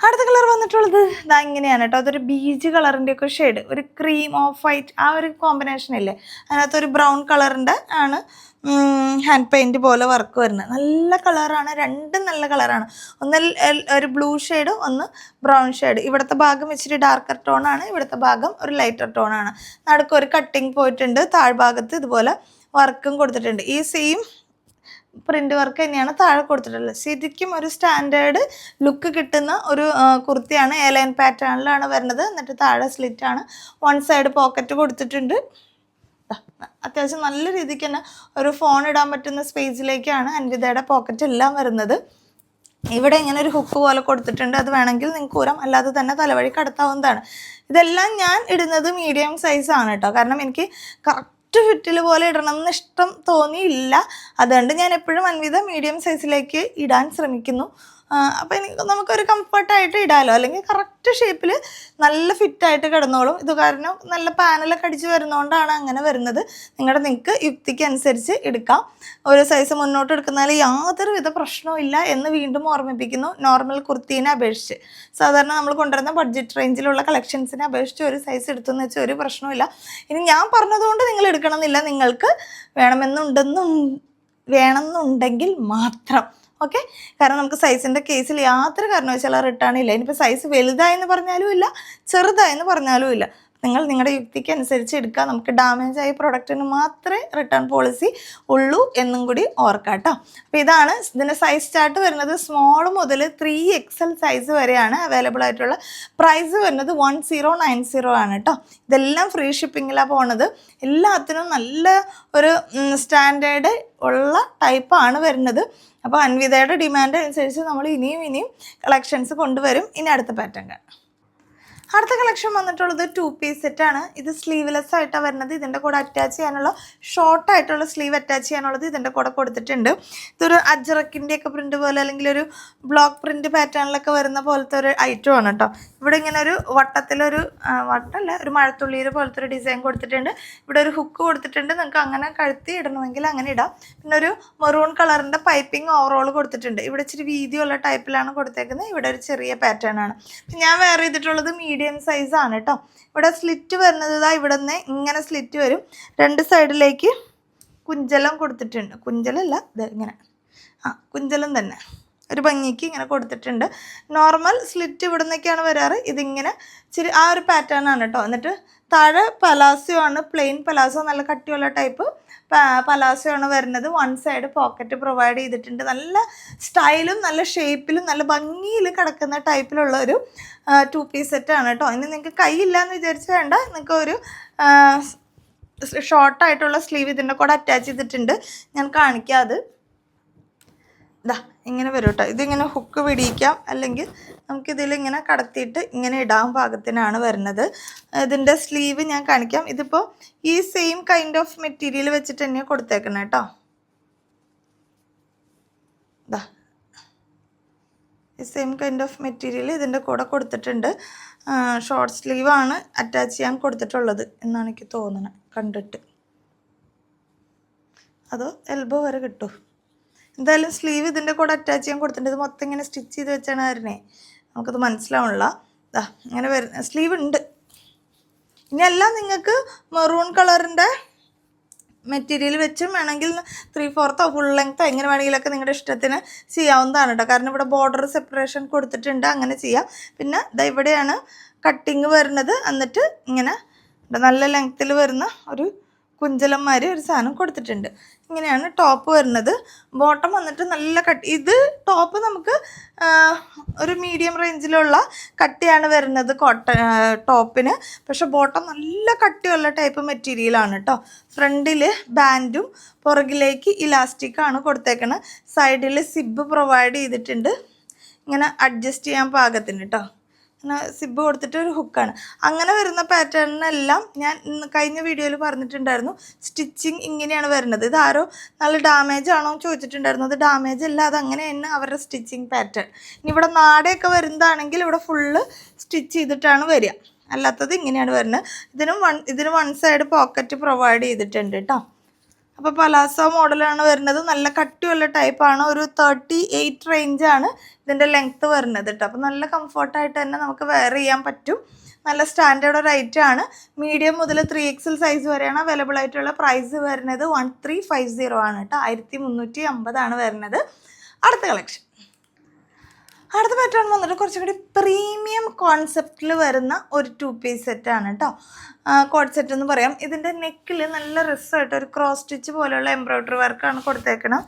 അടുത്ത കളർ വന്നിട്ടുള്ളത് ഇതാ ഇങ്ങനെയാണ് കേട്ടോ അതൊരു ബീജ് കളറിന്റെ ഒക്കെ ഷെയ്ഡ് ഒരു ക്രീം ഓഫ് വൈറ്റ് ആ ഒരു കോമ്പിനേഷൻ ഇല്ലേ? അതിനകത്ത് ഒരു ബ്രൗൺ കളറിന്റെ ആണ് ഹാൻഡ് പെയിന്റ് പോലെ വർക്ക് വരുന്നത്. നല്ല കളറാണ് രണ്ടും നല്ല കളറാണ് ഒന്ന് ഒരു ബ്ലൂ ഷെയ്ഡ് ഒന്ന് ബ്രൗൺ ഷെയ്ഡ് ഇവിടുത്തെ ഭാഗം ഇച്ചിരി ഡാർക്കർ ടോൺ ആണ് ഇവിടുത്തെ ഭാഗം ഒരു ലൈറ്റർ ടോൺ ആണ്. നടുക്ക് ഒരു കട്ടിങ് പോയിട്ടുണ്ട് താഴ്ഭാഗത്ത് ഇതുപോലെ വർക്കും കൊടുത്തിട്ടുണ്ട്. ഈ സെയിം പ്രിന്റ് വർക്ക് തന്നെയാണ് താഴെ കൊടുത്തിട്ടുള്ളത്. ശരിക്കും ഒരു സ്റ്റാൻഡേർഡ് ലുക്ക് കിട്ടുന്ന ഒരു കുർത്തിയാണ് എലൈൻ പാറ്റേണിലാണ് വരുന്നത്. എന്നിട്ട് താഴെ സ്ലിറ്റാണ് വൺ സൈഡ് പോക്കറ്റ് കൊടുത്തിട്ടുണ്ട്. അത്യാവശ്യം നല്ല രീതിക്ക് തന്നെ ഒരു ഫോൺ ഇടാൻ പറ്റുന്ന സ്പേസിലേക്കാണ് അൻവിതയുടെ പോക്കറ്റ് എല്ലാം വരുന്നത്. ഇവിടെ ഇങ്ങനെ ഒരു ഹുക്ക് പോലെ കൊടുത്തിട്ടുണ്ട്. അത് വേണമെങ്കിൽ നിങ്ങൾക്ക് ഊരാം. അല്ലാതെ തന്നെ തലവഴി കടത്താവുന്നതാണ് ഇതെല്ലാം ഞാൻ ഇടുന്നത് മീഡിയം സൈസ് ആണ് കേട്ടോ. കാരണം എനിക്ക് കറക്റ്റ് ഫിറ്റിൽ പോലെ ഇടണം എന്ന് ഇഷ്ടം തോന്നിയില്ല. അതുകൊണ്ട് ഞാൻ എപ്പോഴും അൻവിത മീഡിയം സൈസിലേക്ക് ഇടാൻ ശ്രമിക്കുന്നു. അപ്പോൾ എനിക്ക് നമുക്കൊരു കംഫർട്ടായിട്ട് ഇടാലോ? അല്ലെങ്കിൽ കറക്റ്റ് ഷേപ്പിൽ നല്ല ഫിറ്റായിട്ട് കിടന്നോളും. ഇത് കാരണം നല്ല പാനലൊക്കെ അടിച്ച് വരുന്നതുകൊണ്ടാണ് അങ്ങനെ വരുന്നത്. നിങ്ങളുടെ നിങ്ങൾക്ക് യുക്തിക്ക് അനുസരിച്ച് എടുക്കാം. ഒരു സൈസ് മുന്നോട്ട് എടുക്കുന്നതിൽ യാതൊരു വിധ പ്രശ്നവും ഇല്ല എന്ന് വീണ്ടും ഓർമ്മിപ്പിക്കുന്നു നോർമൽ കുർത്തീനെ അപേക്ഷിച്ച്. സാധാരണ നമ്മൾ കൊണ്ടുവരുന്ന ബഡ്ജറ്റ് റേഞ്ചിലുള്ള കളക്ഷൻസിനെ അപേക്ഷിച്ച് ഒരു സൈസ് എടുത്തെന്ന് വെച്ചാൽ ഒരു പ്രശ്നവുമില്ല ഇനി ഞാൻ പറഞ്ഞതുകൊണ്ട് നിങ്ങൾ എടുക്കണമെന്നില്ല. നിങ്ങൾക്ക് വേണമെന്നുണ്ടെന്നും വേണമെന്നുണ്ടെങ്കിൽ മാത്രം. ഓക്കെ? കാരണം നമുക്ക് സൈസിന്റെ കേസിൽ യാതൊരു കാരണവശാലും റിട്ടേൺ ഇല്ല. ഇനിയിപ്പോൾ സൈസ് വലുതായെന്ന് പറഞ്ഞാലും ഇല്ല ചെറുതായെന്ന് പറഞ്ഞാലും ഇല്ല. നിങ്ങൾ നിങ്ങളുടെ യുക്തിക്ക് അനുസരിച്ച് എടുക്കുക. നമുക്ക് ഡാമേജ് ആയ പ്രൊഡക്റ്റിന് മാത്രമേ റിട്ടേൺ പോളിസി ഉള്ളൂ എന്നും കൂടി ഓർക്കാം കേട്ടോ അപ്പോൾ ഇതാണ് ഇതിന്റെ സൈസ് ചാർട്ട് വരുന്നത്. സ്മോൾ മുതൽ ത്രീ എക്സൽ സൈസ് വരെയാണ് അവൈലബിൾ ആയിട്ടുള്ള പ്രൈസ് വരുന്നത് വൺ സീറോ നയൻ സീറോ ആണ് കേട്ടോ ഇതെല്ലാം ഫ്രീ ഷിപ്പിങ്ങിലാണ് പോണത്. എല്ലാത്തിനും നല്ല ഒരു സ്റ്റാൻഡേർഡ് ഉള്ള ടൈപ്പാണ് വരുന്നത്. അപ്പോൾ അൻവിതയുടെ ഡിമാൻഡ് അനുസരിച്ച് നമ്മൾ ഇനിയും ഇനിയും കളക്ഷൻസ് കൊണ്ടുവരും. ഇനി അടുത്ത പാറ്റേൺ കാണാം. അടുത്ത കളക്ഷൻ വന്നിട്ടുള്ളത് ടു പീസ് ആണ്. ഇത് സ്ലീവ്ലെസ് ആയിട്ടാണ് വരുന്നത്. ഇതിന്റെ കൂടെ അറ്റാച്ച് ചെയ്യാനുള്ള ഷോർട്ട് ആയിട്ടുള്ള സ്ലീവ് അറ്റാച്ച് ചെയ്യാനുള്ളത് ഇതിന്റെ കൂടെ കൊടുത്തിട്ടുണ്ട്. ഇതൊരു അജറക്കിന്റെ ഒക്കെ പ്രിന്റ് പോലെ അല്ലെങ്കിൽ ഒരു ബ്ലോക്ക് പ്രിന്റ് പാറ്റേണിലൊക്കെ വരുന്ന പോലത്തെ ഒരു ഐറ്റം ആണ് കേട്ടോ ഇവിടെ ഇങ്ങനെ ഒരു വട്ടത്തിലൊരു വട്ടല്ല ഒരു മഴത്തുള്ളിയിൽ പോലത്തെ ഒരു ഡിസൈൻ കൊടുത്തിട്ടുണ്ട്. ഇവിടെ ഒരു ഹുക്ക് കൊടുത്തിട്ടുണ്ട്. നിങ്ങൾക്ക് അങ്ങനെ കഴുത്തി ഇടണമെങ്കിൽ അങ്ങനെ ഇടാം. പിന്നെ ഒരു മെറൂൺ കളറിന്റെ പൈപ്പിംഗ് ഓവറോൾ കൊടുത്തിട്ടുണ്ട്. ഇവിടെ ഇച്ചിരി വീതിയുള്ള ടൈപ്പിലാണ് കൊടുത്തേക്കുന്നത്. ഇവിടെ ഒരു ചെറിയ പാറ്റേൺ ആണ്. ഞാൻ വേറെ ചെയ്തിട്ടുള്ളത് മീഡിയം സൈസ് ആണ് കേട്ടോ ഇവിടെ സ്ലിറ്റ് വരുന്നത് ഇതാ ഇവിടെ നിന്ന് ഇങ്ങനെ സ്ലിറ്റ് വരും. രണ്ട് സൈഡിലേക്ക് കുഞ്ചലം കൊടുത്തിട്ടുണ്ട്. കുഞ്ചലല്ല ഇത് ഇങ്ങനെ. ആ കുഞ്ചലം തന്നെ. ഒരു ഭംഗിക്ക് ഇങ്ങനെ കൊടുത്തിട്ടുണ്ട്. നോർമൽ സ്ലിറ്റ് ഇവിടെ നിന്നൊക്കെയാണ് വരാറ്. ഇതിങ്ങനെ ഇച്ചിരി ആ ഒരു പാറ്റേൺ ആണ് കേട്ടോ എന്നിട്ട് താഴെ പലാസോ ആണ് പ്ലെയിൻ പലാസോ നല്ല കട്ടിയുള്ള ടൈപ്പ് പലാസോ ആണ് വരുന്നത്. വൺ സൈഡ് പോക്കറ്റ് പ്രൊവൈഡ് ചെയ്തിട്ടുണ്ട്. നല്ല സ്റ്റൈലും നല്ല ഷേപ്പിലും നല്ല ഭംഗിയിൽ കിടക്കുന്ന ടൈപ്പിലുള്ള ഒരു ടു പീസ് സെറ്റ് ആണ് കേട്ടോ ഇനി നിങ്ങൾക്ക് കൈയില്ല എന്ന് വിചാരിച്ച് വേണ്ട. നിങ്ങൾക്ക് ഒരു ഷോർട്ടായിട്ടുള്ള സ്ലീവ് ഇതിന്റെ കൂടെ അറ്റാച്ച് ചെയ്തിട്ടുണ്ട്. ഞാൻ കാണിക്കാം അത്. ഇതാ ഇങ്ങനെ വരും കേട്ടോ ഇതിങ്ങനെ ഹുക്ക് പിടിയിക്കാം. അല്ലെങ്കിൽ നമുക്കിതിലിങ്ങനെ കടത്തിയിട്ട് ഇങ്ങനെ ഇടാൻ പാകത്തിനാണ് വരുന്നത്. ഇതിന്റെ സ്ലീവ് ഞാൻ കാണിക്കാം. ഇതിപ്പോൾ ഈ സെയിം കൈൻഡ് ഓഫ് മെറ്റീരിയൽ വെച്ചിട്ട് തന്നെ കൊടുത്തേക്കണം കേട്ടോ. ഇതാ ഈ സെയിം കൈൻഡ് ഓഫ് മെറ്റീരിയൽ ഇതിന്റെ കൂടെ കൊടുത്തിട്ടുണ്ട്. ഷോർട്ട് സ്ലീവാണ് അറ്റാച്ച് ചെയ്യാൻ കൊടുത്തിട്ടുള്ളത് എന്നാണ് എനിക്ക് തോന്നുന്നത് കണ്ടിട്ട്. അതോ എൽബോ വരെ കിട്ടും? എന്തായാലും സ്ലീവ് ഇതിന്റെ കൂടെ അറ്റാച്ച് ചെയ്യാൻ കൊടുത്തിട്ടുണ്ട്. ഇത് മൊത്തം ഇങ്ങനെ സ്റ്റിച്ച് ചെയ്ത് വെച്ചാണ് കാരണേ നമുക്കത് മനസ്സിലാവണില്ല. ഇതാ ഇങ്ങനെ വരുന്ന സ്ലീവ് ഉണ്ട്. ഇനി എല്ലാം നിങ്ങൾക്ക് മെറൂൺ കളറിന്റെ മെറ്റീരിയൽ വെച്ചും വേണമെങ്കിൽ ത്രീ ഫോർത്തോ ഫുൾ ലെങ്ത്തോ എങ്ങനെ വേണമെങ്കിലൊക്കെ നിങ്ങളുടെ ഇഷ്ടത്തിന് ചെയ്യാവുന്നതാണ് കേട്ടോ. കാരണം ഇവിടെ ബോർഡർ സെപ്പറേഷൻ കൊടുത്തിട്ടുണ്ട്. അങ്ങനെ ചെയ്യാം. പിന്നെ ഇതാ ഇവിടെയാണ് കട്ടിങ് വരുന്നത്. എന്നിട്ട് ഇങ്ങനെ നല്ല ലെങ്ത്തിൽ വരുന്ന ഒരു കുഞ്ചലന്മാർ ഒരു സാധനം കൊടുത്തിട്ടുണ്ട്. ഇങ്ങനെയാണ് ടോപ്പ് വരുന്നത്. ബോട്ടം വന്നിട്ട് നല്ല കട്ട് ഇത് ടോപ്പ് നമുക്ക് ഒരു മീഡിയം റേഞ്ചിലുള്ള കട്ടിയാണ് വരുന്നത് കോട്ട ടോപ്പിന് പക്ഷെ ബോട്ടം നല്ല കട്ടിയുള്ള ടൈപ്പ് മെറ്റീരിയലാണ് കേട്ടോ ഫ്രണ്ടിൽ ബാൻഡും പുറകിലേക്ക് ഇലാസ്റ്റിക്കാണ് കൊടുത്തേക്കണത് സൈഡിൽ സിബ് പ്രൊവൈഡ് ചെയ്തിട്ടുണ്ട്. ഇങ്ങനെ അഡ്ജസ്റ്റ് ചെയ്യാൻ പാകത്തിന് കേട്ടോ ഇങ്ങനെ സിബ് കൊടുത്തിട്ട് ഒരു ഹുക്കാണ് അങ്ങനെ വരുന്ന പാറ്റേണിനെല്ലാം ഞാൻ കഴിഞ്ഞ വീഡിയോയിൽ പറഞ്ഞിട്ടുണ്ടായിരുന്നു. സ്റ്റിച്ചിങ് ഇങ്ങനെയാണ് വരുന്നത്. ഇതാരോ നല്ല ഡാമേജ് ആണോ ചോദിച്ചിട്ടുണ്ടായിരുന്നു. അത് ഡാമേജ് അല്ല അത് അങ്ങനെ തന്നെ അവരുടെ സ്റ്റിച്ചിങ് പാറ്റേൺ ഇനി ഇവിടെ നാടയൊക്കെ വരുന്നതാണെങ്കിൽ ഇവിടെ ഫുള്ള് സ്റ്റിച്ച് ചെയ്തിട്ടാണ് വരിക. അല്ലാത്തത് ഇങ്ങനെയാണ് വരുന്നത്. ഇതിനും വൺ ഇതിന് വൺ സൈഡ് പോക്കറ്റ് പ്രൊവൈഡ് ചെയ്തിട്ടുണ്ട് കേട്ടോ അപ്പോൾ പലാസോ മോഡലാണ് വരുന്നത്. നല്ല കട്ടിയുള്ള ടൈപ്പാണ് ഒരു തേർട്ടി എയ്റ്റ് റേഞ്ചാണ് ഇതിന്റെ ലെങ്ത്ത് വരുന്നത് കേട്ടോ അപ്പോൾ നല്ല കംഫർട്ടായിട്ട് തന്നെ നമുക്ക് വെയർ ചെയ്യാൻ പറ്റും. നല്ല സ്റ്റാൻഡേർഡ് റേറ്റ് ആണ്. മീഡിയം മുതൽ ത്രീ എക്സൽ സൈസ് വരെയാണ് അവൈലബിൾ ആയിട്ടുള്ള പ്രൈസ് വരുന്നത്. വൺ ത്രീ ഫൈവ് സീറോ ആണ് കേട്ടോ ആയിരത്തി മുന്നൂറ്റി അമ്പതാണ് വരുന്നത്. അടുത്ത കളക്ഷൻ അടുത്ത പാറ്റേൺ വന്നിട്ട് കുറച്ചും കൂടി പ്രീമിയം കോൺസെപ്റ്റിൽ വരുന്ന ഒരു ടു പീസ് സെറ്റാണ് കേട്ടോ കോഡ് സെറ്റ് എന്ന് പറയാം. ഇതിന്റെ നെക്കിൽ നല്ല രസമായിട്ട് ഒരു ക്രോസ് സ്റ്റിച്ച് പോലെയുള്ള എംബ്രോയ്ഡറി വർക്കാണ് കൊടുത്തേക്കണം.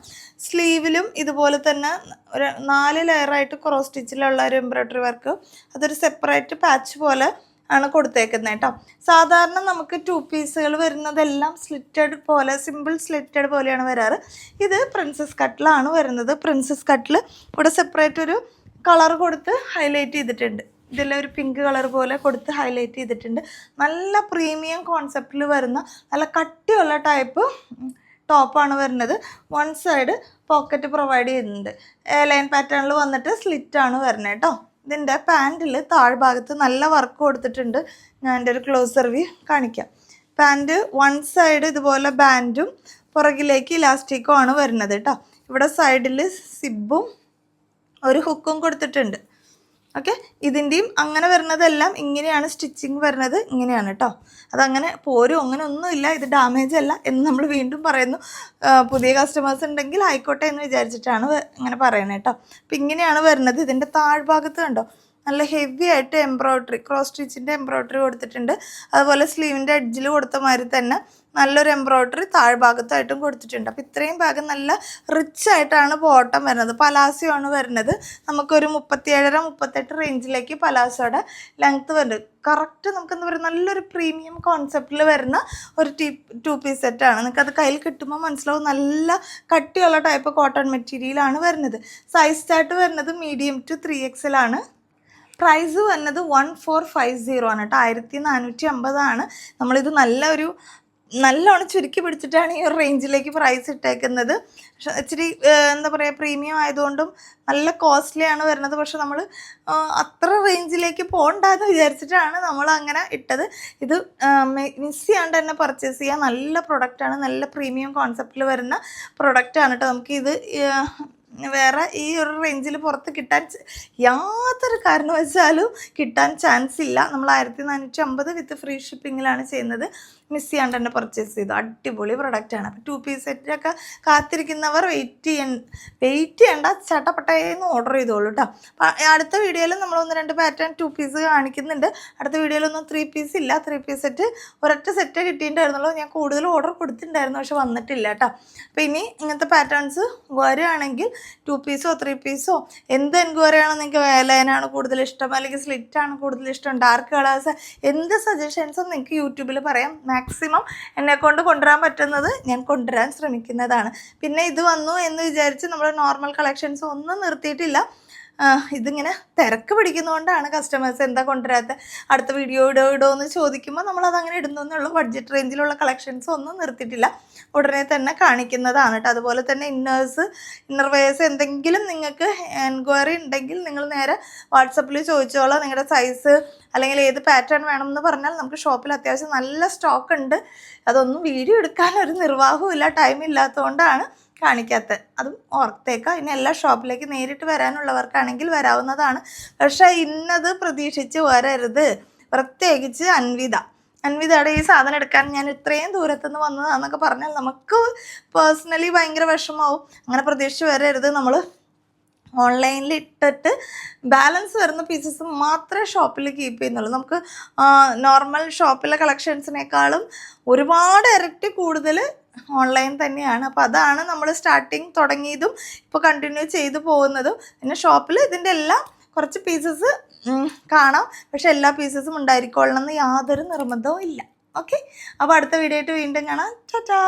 സ്ലീവിലും ഇതുപോലെ തന്നെ ഒരു നാല് ലെയറായിട്ട് ക്രോസ് സ്റ്റിച്ചിലുള്ള ഒരു എംബ്രോയ്ഡറി വർക്ക് അതൊരു സെപ്പറേറ്റ് പാച്ച് പോലെ ആണ് കൊടുത്തേക്കുന്നത് കേട്ടോ സാധാരണ നമുക്ക് ടു പീസുകൾ വരുന്നതെല്ലാം സ്ലിറ്റഡ് പോലെ സിമ്പിൾ സ്ലിറ്റഡ് പോലെയാണ് വരാറ്. ഇത് പ്രിൻസസ് കട്ടിലാണ് വരുന്നത്. പ്രിൻസസ് കട്ടിൽ ഇവിടെ സെപ്പറേറ്റ് ഒരു കളർ കൊടുത്ത് ഹൈലൈറ്റ് ചെയ്തിട്ടുണ്ട്. ഇതെല്ലാം ഒരു പിങ്ക് കളർ പോലെ കൊടുത്ത് ഹൈലൈറ്റ് ചെയ്തിട്ടുണ്ട്. നല്ല പ്രീമിയം കോൺസെപ്റ്റിൽ വരുന്ന നല്ല കട്ടിയുള്ള ടൈപ്പ് ടോപ്പാണ് വരുന്നത്. വൺ സൈഡ് പോക്കറ്റ് പ്രൊവൈഡ് ചെയ്യുന്നുണ്ട്. ലൈൻ പാറ്റേണിൽ വന്നിട്ട് സ്ലിറ്റാണ് വരുന്നത് കേട്ടോ. ഇതിന്റെ പാന്റിൽ താഴ്ഭാഗത്ത് നല്ല വർക്ക് കൊടുത്തിട്ടുണ്ട്. ഞാൻ എന്റെ ഒരു ക്ലോസർ വ്യൂ കാണിക്കാം. പാന്റ് വൺ സൈഡ് ഇതുപോലെ ബാൻഡും പുറകിലേക്ക് ഇലാസ്റ്റിക്കും ആണ് വരുന്നത് കേട്ടോ. ഇവിടെ സൈഡിൽ സിബും ഒരു ഹുക്കും കൊടുത്തിട്ടുണ്ട്. ഓക്കെ? ഇതിന്റെയും അങ്ങനെ വരുന്നതെല്ലാം ഇങ്ങനെയാണ് സ്റ്റിച്ചിങ് വരുന്നത്. ഇങ്ങനെയാണ് കേട്ടോ അതങ്ങനെ പോരും അങ്ങനെ ഒന്നുമില്ല. ഇത് ഡാമേജ് അല്ല എന്ന് നമ്മൾ വീണ്ടും പറയുന്നു. പുതിയ കസ്റ്റമേഴ്സ് ഉണ്ടെങ്കിൽ ആയിക്കോട്ടെ എന്ന് വിചാരിച്ചിട്ടാണ് ഇങ്ങനെ പറയണേ കേട്ടോ അപ്പം ഇങ്ങനെയാണ് വരുന്നത്. ഇതിന്റെ താഴ്ഭാഗത്ത് കണ്ടോ? നല്ല ഹെവി ആയിട്ട് എംബ്രോയ്ഡറി ക്രോസ് സ്റ്റിച്ചിന്റെ എംബ്രോയ്ഡറി കൊടുത്തിട്ടുണ്ട്. അതുപോലെ സ്ലീവിന്റെ എഡ്ജിൽ കൊടുത്ത മാതിരി തന്നെ നല്ലൊരു എംബ്രോയ്ഡറി താഴ്ഭാഗത്തായിട്ടും കൊടുത്തിട്ടുണ്ട്. അപ്പോൾ ഇത്രയും ഭാഗം നല്ല റിച്ച് ആയിട്ടാണ് ബോട്ടം വരുന്നത്. പലാസിയോ ആണ് വരുന്നത്. നമുക്കൊരു മുപ്പത്തിയേഴര മുപ്പത്തെട്ട് റേഞ്ചിലേക്ക് പലാസോയുടെ ലെങ്ത്ത് വരുന്നത്. കറക്റ്റ് നമുക്ക് എന്താ പറയുക നല്ലൊരു പ്രീമിയം കോൺസെപ്റ്റിൽ വരുന്ന ഒരു ടീ ടു പീസ് സെറ്റാണ് നിങ്ങൾക്കത് കയ്യിൽ കിട്ടുമ്പോൾ മനസ്സിലാവും. നല്ല കട്ടിയുള്ള ടൈപ്പ് കോട്ടൺ മെറ്റീരിയലാണ് വരുന്നത്. സൈസ് ചാർട്ട് വരുന്നത് മീഡിയം ടു ത്രീ എക്സലാണ് പ്രൈസ് വന്നത് വൺ ഫോർ ഫൈവ് സീറോ ആണ് കേട്ടോ. ആയിരത്തി നാനൂറ്റി അമ്പതാണ് നമ്മളിത് നല്ല ഒരു നല്ലോണം ചുരുക്കി പിടിച്ചിട്ടാണ് ഈ ഒരു റേഞ്ചിലേക്ക് പ്രൈസ് ഇട്ടേക്കുന്നത്. പക്ഷെ ഇച്ചിരി എന്താ പറയുക പ്രീമിയം ആയതുകൊണ്ടും നല്ല കോസ്റ്റ്ലി ആണ് വരുന്നത്. പക്ഷെ നമ്മൾ അത്ര റേഞ്ചിലേക്ക് പോകണ്ടെന്ന് വിചാരിച്ചിട്ടാണ് നമ്മൾ അങ്ങനെ ഇട്ടത്. ഇത് മിസ് ചെയ്യാണ്ട് തന്നെ പർച്ചേസ് ചെയ്യാൻ നല്ല പ്രൊഡക്റ്റാണ് നല്ല പ്രീമിയം കോൺസെപ്റ്റിൽ വരുന്ന പ്രൊഡക്റ്റാണ് കേട്ടോ. നമുക്കിത് വേറെ ഈ ഒരു റേഞ്ചിൽ പുറത്ത് കിട്ടാൻ യാതൊരു കാരണവശാലും കിട്ടാൻ ചാൻസ് ഇല്ല. നമ്മൾ ആയിരത്തി നാനൂറ്റി അമ്പത് വിത്ത് ഫ്രീ ഷിപ്പിങ്ങിലാണ് ചെയ്യുന്നത്. മിസ് ചെയ്യാണ്ട് തന്നെ പർച്ചേസ് ചെയ്തു. അടിപൊളി പ്രൊഡക്റ്റാണ് അപ്പോൾ ടു പീസ് സെറ്റിലൊക്കെ കാത്തിരിക്കുന്നവർ വെയിറ്റ് ചെയ്യാൻ വെയിറ്റ് ചെയ്യേണ്ട ചട്ടപ്പട്ടയെന്ന് ഓർഡർ ചെയ്തോളൂ കേട്ടോ അടുത്ത വീഡിയോയിൽ നമ്മൾ ഒന്ന് രണ്ട് പാറ്റേൺ ടു പീസ് കാണിക്കുന്നുണ്ട്. അടുത്ത വീഡിയോയിലൊന്നും ത്രീ പീസ് ഇല്ല. ത്രീ പീസ് സെറ്റ് ഒരൊറ്റ സെറ്റ് കിട്ടിയിട്ടുണ്ടായിരുന്നുള്ളൂ. ഞാൻ കൂടുതൽ ഓർഡർ കൊടുത്തിട്ടുണ്ടായിരുന്നു പക്ഷെ വന്നിട്ടില്ല കേട്ടോ അപ്പോൾ ഇനി ഇങ്ങനത്തെ പാറ്റേൺസ് വരികയാണെങ്കിൽ ടു പീസോ ത്രീ പീസോ എന്ത് എൻക്വയറി ആണോ നിങ്ങൾക്ക് ലൈനാണ് കൂടുതൽ ഇഷ്ടം? അല്ലെങ്കിൽ സ്ലിറ്റ് ആണ് കൂടുതൽ ഇഷ്ടം? ഡാർക്ക് കളേഴ്സ് എന്ത് സജഷൻസും നിങ്ങൾക്ക് യൂട്യൂബിൽ പറയാം. മാക്സിമം എന്നെ കൊണ്ട് കൊണ്ടുവരാൻ പറ്റുന്നത് ഞാൻ കൊണ്ടുവരാൻ ശ്രമിക്കുന്നതാണ്. പിന്നെ ഇത് വന്നു എന്ന് വിചാരിച്ച് നമ്മൾ നോർമൽ കളക്ഷൻസ് ഒന്നും നിർത്തിയിട്ടില്ല. ഇതിങ്ങനെ തിരക്ക് പിടിക്കുന്നതുകൊണ്ടാണ് കസ്റ്റമേഴ്സ് എന്താ കൊണ്ടുവരാത്ത? അടുത്ത വീഡിയോ ഇടോ ഇടോ എന്ന് ചോദിക്കുമ്പോൾ നമ്മൾ അങ്ങനെ ഇടുന്നതെന്നുള്ളൂ ബഡ്ജറ്റ് റേഞ്ചിലുള്ള കളക്ഷൻസ് ഒന്നും നിർത്തിയിട്ടില്ല. ഉടനെ തന്നെ കാണിക്കുന്നതാണ് കേട്ടോ. അതുപോലെ തന്നെ ഇന്നേഴ്സ് ഇന്നർ വെയേഴ്സ് എന്തെങ്കിലും നിങ്ങൾക്ക് എൻക്വയറി ഉണ്ടെങ്കിൽ നിങ്ങൾ നേരെ വാട്സപ്പിൽ ചോദിച്ചോളാം. നിങ്ങളുടെ സൈസ് അല്ലെങ്കിൽ ഏത് പാറ്റേൺ വേണമെന്ന് പറഞ്ഞാൽ നമുക്ക് ഷോപ്പിൽ അത്യാവശ്യം നല്ല സ്റ്റോക്ക് ഉണ്ട്. അതൊന്നും വീഡിയോ എടുക്കാൻ ഒരു നിർവാഹവും ഇല്ല ടൈം ഇല്ലാത്തതുകൊണ്ടാണ് കാണിക്കാത്തത്. അതും ഓർത്തേക്കാം. ഇനി എല്ലാ ഷോപ്പിലേക്ക് നേരിട്ട് വരാനുള്ളവർക്കാണെങ്കിൽ വരാവുന്നതാണ്. പക്ഷേ ഇന്നത് പ്രതീക്ഷിച്ച് വരരുത്. പ്രത്യേകിച്ച് അൻവിത. അൻവിതയുടെ ഈ സാധനം എടുക്കാൻ ഞാൻ ഇത്രയും ദൂരത്തുനിന്ന് വന്നതാണെന്നൊക്കെ പറഞ്ഞാൽ നമുക്ക് പേഴ്സണലി ഭയങ്കര വിഷമാവും അങ്ങനെ പ്രതീക്ഷിച്ച് വരരുത്. നമ്മൾ ഓൺലൈനിൽ ഇട്ടിട്ട് ബാലൻസ് വരുന്ന പീസസ് മാത്രമേ ഷോപ്പിൽ കീപ്പ് ചെയ്യുന്നുള്ളൂ. നമുക്ക് നോർമൽ ഷോപ്പിലെ കളക്ഷൻസിനേക്കാളും ഒരുപാട് ഇരട്ടി കൂടുതൽ ഓൺലൈൻ തന്നെയാണ്. അപ്പോൾ അതാണ് നമ്മൾ സ്റ്റാർട്ടിങ് തുടങ്ങിയതും ഇപ്പോൾ കണ്ടിന്യൂ ചെയ്തു പോകുന്നതും. പിന്നെ ഷോപ്പിൽ ഇതിന്റെ എല്ലാം കുറച്ച് പീസസ് കാണാം. പക്ഷെ എല്ലാ പീസസും ഉണ്ടായിരിക്കൊള്ളണം എന്ന് യാതൊരു നിർബന്ധവും ഇല്ല. ഓക്കെ അപ്പോൾ അടുത്ത വീഡിയോ ആയിട്ട് വീണ്ടും കാണാം. ചാ